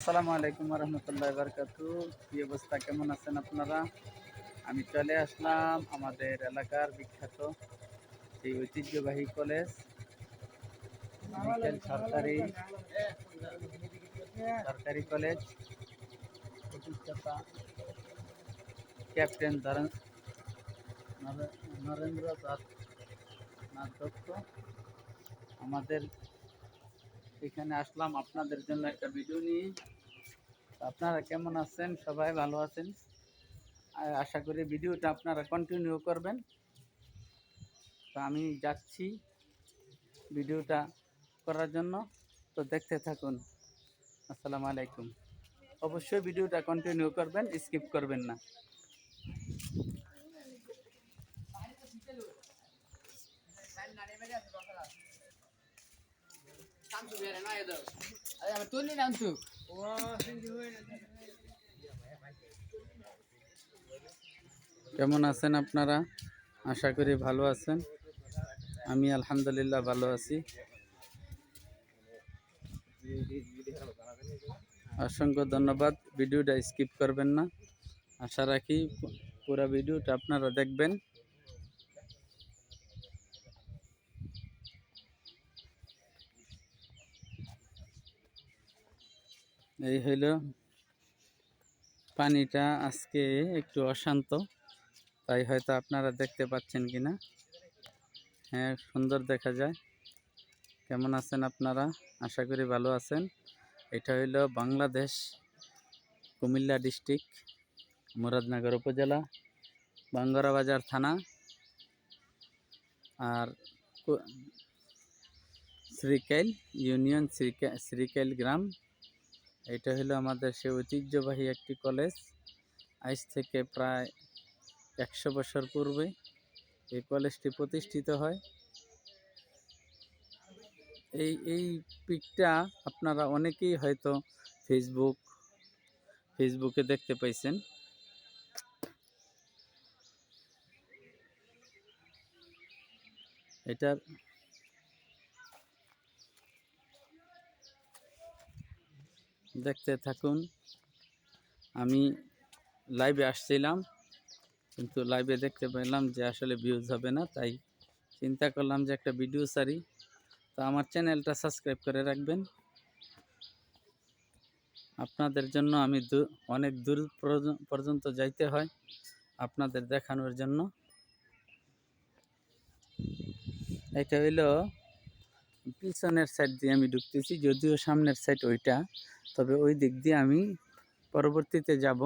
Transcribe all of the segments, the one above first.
আসসালামু আলাইকুম রহমতুল্লাহ বারকাতু কি অবস্থা? কেমন আছেন আপনারা? আমি চলে আসলাম আমাদের এলাকার বিখ্যাত সেই ঐতিহ্যবাহী কলেজ সরকারি সরকারি কলেজ। ক্যাপ্টেন ধরেন, নরে- নরেন্দ্র দত্ত। আমাদের এখানে আসলাম আপনাদের জন্য একটা ভিডিও নিয়ে। আপনারা কেমন আছেন? সবাই ভালো আছেন? আর আশা করি ভিডিওটা আপনারা কন্টিনিউ করবেন। তো আমি যাচ্ছি ভিডিওটা করার জন্য। তো দেখতে থাকুন। আসসালামু আলাইকুম। অবশ্যই ভিডিওটা কন্টিনিউ করবেন স্কিপ করবেন না। কেমন আছেন আপনারা? আশা করি ভালো আছেন। আমি আলহামদুলিল্লাহ ভালো আছি। অসংখ্য ধন্যবাদ। ভিডিওটা স্কিপ করবেন না। আশা রাখি পুরো ভিডিওটা আপনারা দেখবেন। এই হইল পানিটা আজকে একটু অশান্ত, তাই হয়তো আপনারা দেখতে পাচ্ছেন কি না হ্যাঁ সুন্দর দেখা যায়। কেমন আছেন আপনারা? আশা করি ভালো আছেন। এটা হইল বাংলাদেশ কুমিল্লা ডিস্ট্রিক্ট, মুরাদনগর উপজেলা, বাঙ্গরা বাজার থানা। আর শ্রীকাইল ইউনিয়ন, শ্রীকা শ্রীকাইল গ্রাম। এটা হলো আমাদের সে ঐতিহ্যবাহী একটি কলেজ। আজ থেকে প্রায় একশো বছর পূর্বে এই কলেজটি প্রতিষ্ঠিত হয়। এই এই পিকটা আপনারা অনেকেই হয়তো ফেসবুক ফেসবুকে দেখতে পাইছেন। এটার দেখতে থাকুন। আমি লাইভে আসছিলাম, কিন্তু লাইভে দেখতে পেলাম যে আসলে ভিউজ হবে না, তাই চিন্তা করলাম যে একটা ভিডিও সারি তো আমার চ্যানেলটা সাবস্ক্রাইব করে রাখবেন। আপনাদের জন্য আমি অনেক দূর পর্যন্ত যাইতে হয় আপনাদের দেখানোর জন্য। এটা হইল পিছনের সাইড দিয়ে আমি ঢুকতেছি, যদিও সামনের সাইড ওইটা। তবে ওই দিক দিয়ে আমি পরবর্তীতে যাব।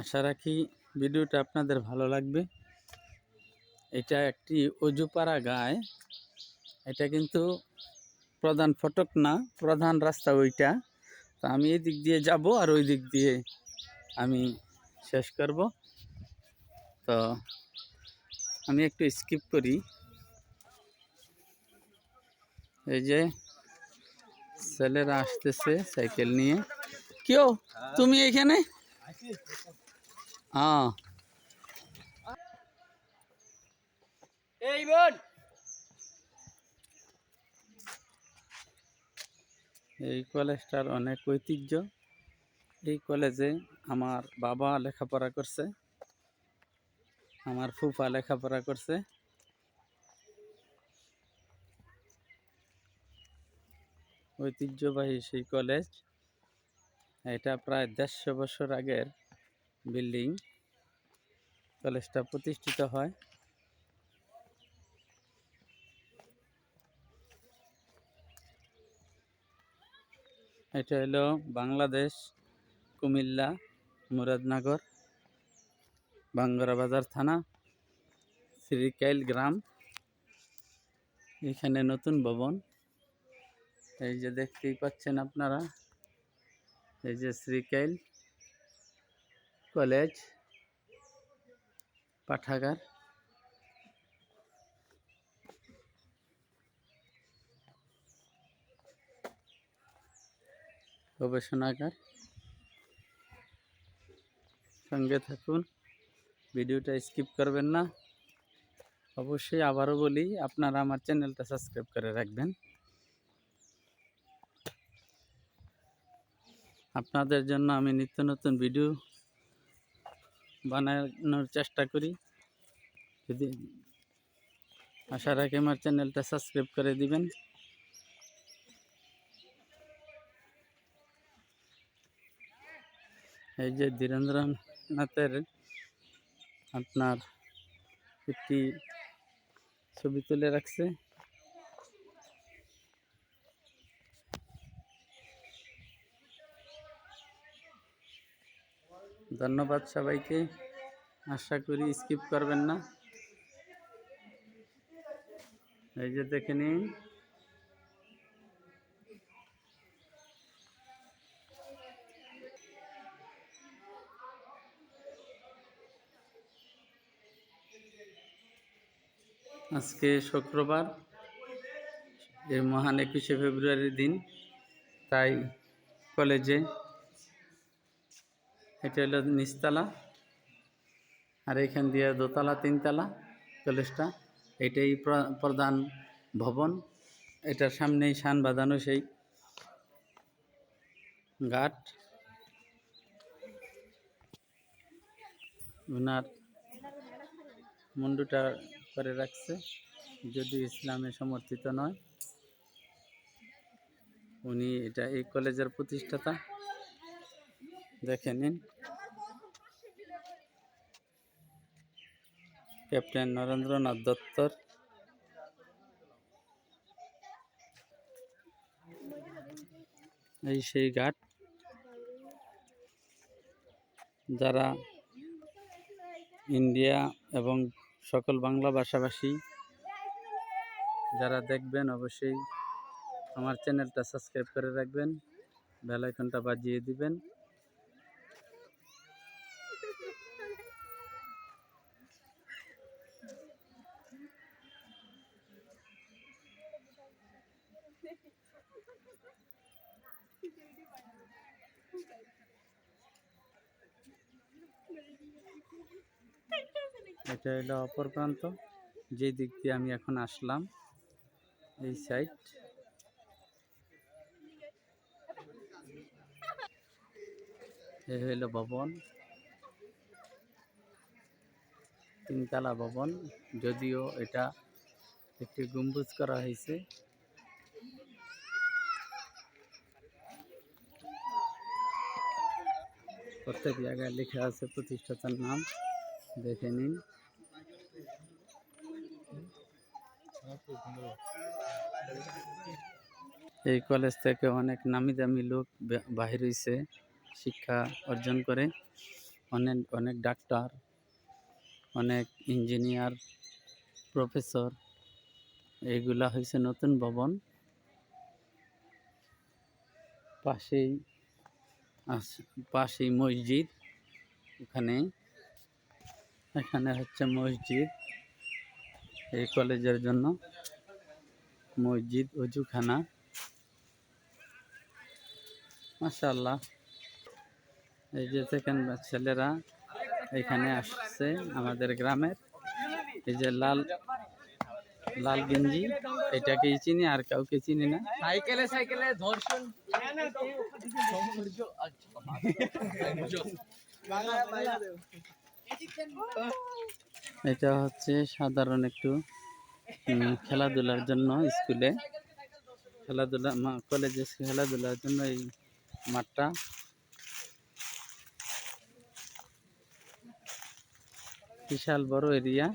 আশা রাখি ভিডিওটা আপনাদের ভালো লাগবে। এটা একটি অজুপাড়া গায়ে। এটা কিন্তু প্রধান ফটক না, প্রধান রাস্তা ওইটা। তো আমি এই দিক দিয়ে যাব আর ওই দিক দিয়ে আমি শেষ করব। তো আমি একটু স্কিপ করি। এই যে ছেলেরা আসতেছে সাইকেল নিয়ে। কেউ তুমি এখানে? হ্যাঁ এই বোন। এই কলেজটার অনেক ঐতিহ্য। এই কলেজে আমার বাবা লেখাপড়া করছে। আমার ফুফা লেখাপড়া করছে। ঐতিহ্যবাহী সেই কলেজ। এটা প্রায় দেড়শো বছর আগের বিল্ডিং। কলেজটা প্রতিষ্ঠিত হয়। এটা হলো বাংলাদেশ কুমিল্লা মুরাদনগর। বাজার থানা, শ্রীকাইল গ্রাম। এখানে নতুন ভবন। এই যে দেখতেই পাচ্ছেন আপনারা, এই যে শ্রীকাইল কলেজ, পাঠাগার। গবেষণাগার। সঙ্গে থাকুন। ভিডিওটা স্কিপ করবেন না। অবশ্যই আবারও বলি, আপনারা আমার চ্যানেলটা সাবস্ক্রাইব করে রাখবেন। আপনাদের জন্য আমি নিত্য নতুন ভিডিও বানানোর চেষ্টা করি। যদি আশা রাখি আমার চ্যানেলটা সাবস্ক্রাইব করে দিবেন। এই যে ধীরেন্দ্রনাথের আপনার একটি ছবি তুলে রাখছে। ধন্যবাদ সবাইকে। আশা করি স্কিপ করবেন না। এই যে দেখে নিন। আজকে শুক্রবার এই মহান একুশে ফেব্রুয়ারির দিন, তাই কলেজে এটা হলো নিচতলা, আর এখান দিয়ে দোতলা, তিনতলা, কলেজটা, এটাই প্র- প্রধান ভবন, এটার সামনেই শান বাঁধানো সেই ঘাট। ওনার মুন্ডুটা করে রাখছে, যদি ইসলামে সমর্থিত নয়। উনি এটা এই কলেজের প্রতিষ্ঠাতা। দেখে নিন। ক্যাপ্টেন নরেন্দ্রনাথ দত্তর। এই সেই ঘাট। যারা ইন্ডিয়া এবং সকল বাংলা ভাষাভাষী যারা দেখবেন অবশ্যই আমার চ্যানেলটা সাবস্ক্রাইব করে রাখবেন বেলাইকনটা বাজিয়ে দিবেন। এটা হলো অপর প্রান্ত। যে দিক দিয়ে আমি এখন আসলাম, এই সাইড এই হইল ভবন, তিনতলা ভবন। যদিও এটা একটি গম্বুজ করা হয়েছে। প্রত্যেক জায়গায় লেখা আছে প্রতিষ্ঠাতার নাম, দেখে নিন। এই কলেজ থেকে অনেক নামি দামি লোক বাহির হয়েছে শিক্ষা অর্জন করে। অনেক অনেক ডাক্তার, অনেক ইঞ্জিনিয়ার প্রফেসর এইগুলা হয়েছে নতুন ভবন। পাশেই পাশেই মসজিদ ওখানে এখানে হচ্ছে মসজিদ, এই কলেজের জন্য। মসজিদ অজুখানা। মাশাল্লাহ এই যে দেখেন ছেলেরা এখানে আসছে আমাদের গ্রামের। এই যে লাল লাল গেঞ্জি এটাকেই চিনি আর কাউকে চিনি না। সাইকেলে সাইকেলে ধর্ষণ। এটা হচ্ছে সাধারণ একটু খেলাধুলার জন্য স্কুলে। খেলাধুলা কলেজে খেলাধুলার জন্য এই মাঠটা। বিশাল বড় এরিয়া।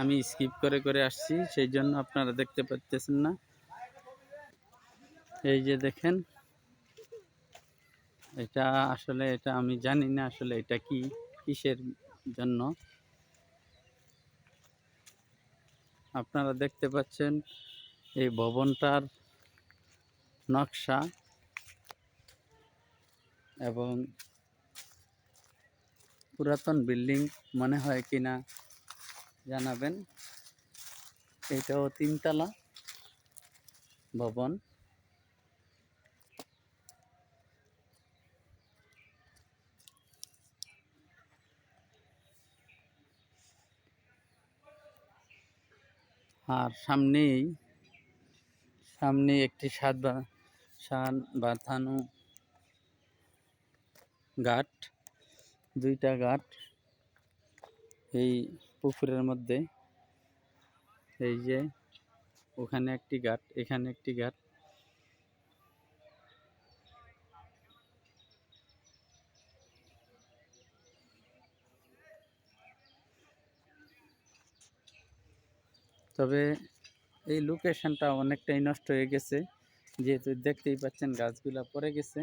আমি স্কিপ করে করে আসছি, সেই জন্য আপনারা দেখতে পাচ্ছেন না। এই যে দেখেন, এটা আসলে, এটা আমি জানি না আসলে এটা কি, কিসের জন্য। আপনারা দেখতে পাচ্ছেন এই ভবনটার নকশা এবং পুরাতন বিল্ডিং মনে হয় কিনা জানাবেন। এটাও তিনতলা ভবন। আর সামনেই সামনে একটি সাত বা, সাত বাঁধানো ঘাট। দুইটা ঘাট এই পুকুরের মধ্যে। এই যে, ওখানে একটি ঘাট, এখানে একটি ঘাট। তবে এই লোকেশনটা অনেকটাই নষ্ট হয়ে গেছে। যেহেতু দেখতেই পাচ্ছেন গাছগুলা পড়ে গেছে।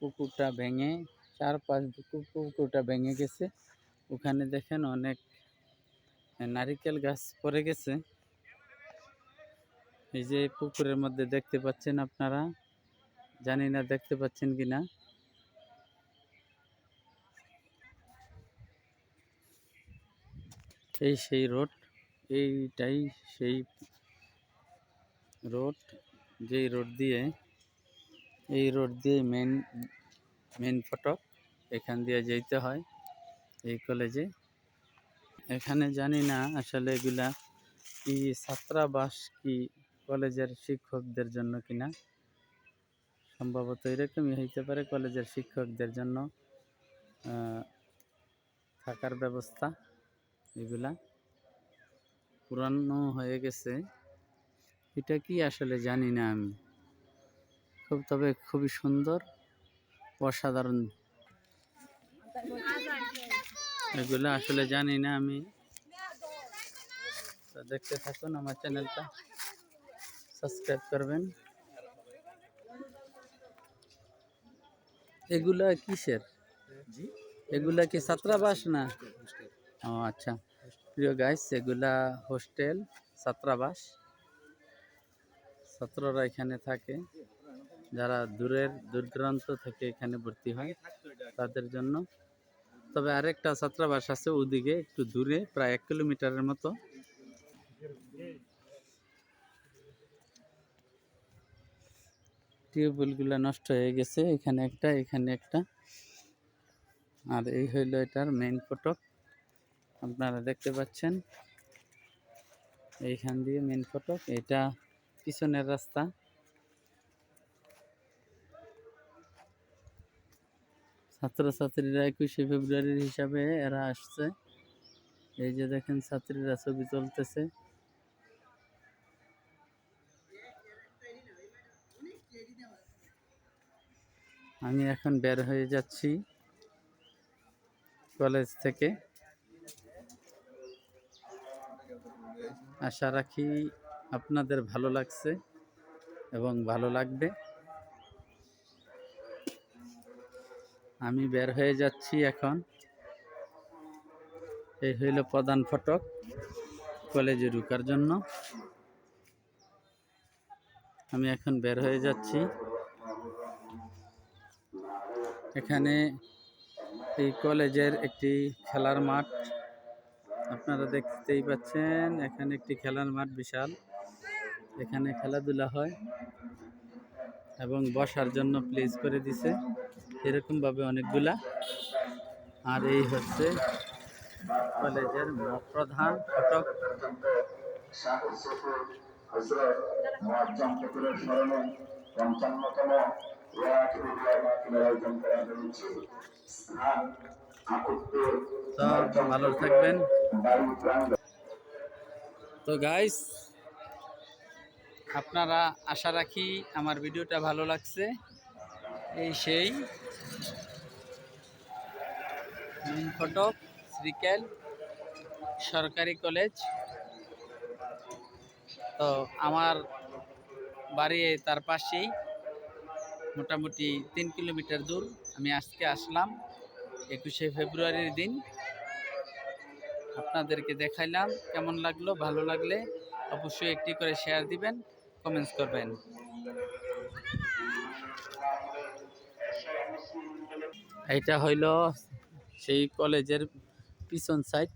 পুকুরটা ভেঙে চারপাশ পুকুর- পুকুরটা ভেঙে গেছে। ওখানে দেখেন অনেক নারিকেল গাছ পড়ে গেছে। এই যে পুকুরের মধ্যে দেখতে পাচ্ছেন আপনারা? জানি না দেখতে পাচ্ছেন কিনা। এই সেই রোড। এইটাই সেই রোড, যেই রোড দিয়ে, এই রোড দিয়ে মেন মেন ফটক, এখান দিয়ে যেতে হয় এই কলেজে এখানে জানি না আসলে এগুলা কি ছাত্রাবাস কি কলেজের শিক্ষকদের জন্য কিনা। সম্ভবত এরকমই হইতে পারে কলেজের শিক্ষকদের জন্য থাকার ব্যবস্থা এগুলা। পুরানো হয়ে গেছে। এটা কি আসলে জানি না আমি। খুব তবে খুবই সুন্দর অসাধারণ। এগুলো আসলে জানি না আমি। দেখতে থাকুন আমার চ্যানেলটা। সাবস্ক্রাইব করবেন। এগুলা কিসের? এগুলা কি ছাত্রাবাস না? ও আচ্ছা। প্রিয় গাইস এগুলা হোস্টেল ছাত্রাবাস। ছাত্ররা এখানে থাকে। যারা দূরের দূর দূরান্ত থেকে এখানে ভর্তি হয়, তাদের জন্য। তবে আরেকটা ছাত্রাবাস আছে ওদিকে, একটু দূরে, প্রায় এক কিলোমিটারের মতো। টিউবওয়েলগুলো নষ্ট হয়ে গেছে, এখানে একটা এখানে একটা। আর এই হইল এটার মেইন ফটক। আপনারা দেখতে পাচ্ছেন। এইখান দিয়ে মেইন ফটক এটা পিছনের রাস্তা। ছাত্রছাত্রীরা একুশে ফেব্রুয়ারির হিসাবে এরা আসছে। এই যে দেখেন ছাত্রীরা ছবি তুলতেছে। আমি এখন বের হয়ে যাচ্ছি কলেজ থেকে। আশা রাখি আপনাদের ভালো লাগছে এবং ভালো লাগবে। আমি বের হয়ে যাচ্ছি এখন। এই হইল প্রধান ফটক কলেজে ঢুকার জন্য। আমি এখন বের হয়ে যাচ্ছি। এখানে এই কলেজের একটি খেলার মাঠ। আপনারা দেখতেই পাচ্ছেন, এখানে একটি খেলার মাঠ বিশাল। এখানে খেলাধুলা হয় এবং বসার জন্য প্লেস করে দিছে। এরকমভাবে অনেকগুলা। আর এই হচ্ছে কলেজের প্রধান ফটক। ভালো থাকবেন। তো গাইস আপনারা আশা রাখি আমার ভিডিওটা ভালো লাগছে। এই সেই ফটক শ্রীকেল সরকারি কলেজ তো আমার বাড়ি তার পাশেই, মোটামুটি তিন কিলোমিটার দূর। আমি আজকে আসলাম একুশে ফেব্রুয়ারির দিন। আপনাদেরকে দেখাইলাম, কেমন লাগল, ভালো লাগলে অবশ্যই একটি করে শেয়ার দিবেন কমেন্টস করবেন। এটা হইল সেই কলেজের পিছন সাইড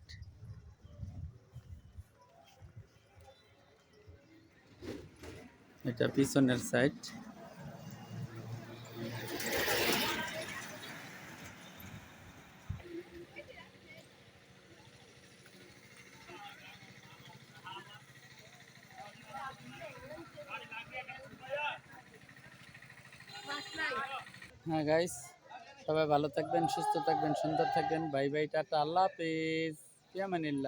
এটা পিছনের সাইড হ্যাঁ গাইস সবাই ভালো থাকবেন সুস্থ থাকবেন সুন্দর থাকবেন। বাই বাই টাটা আল্লাহ হাফিজ। ইয়ামানিল্লাহ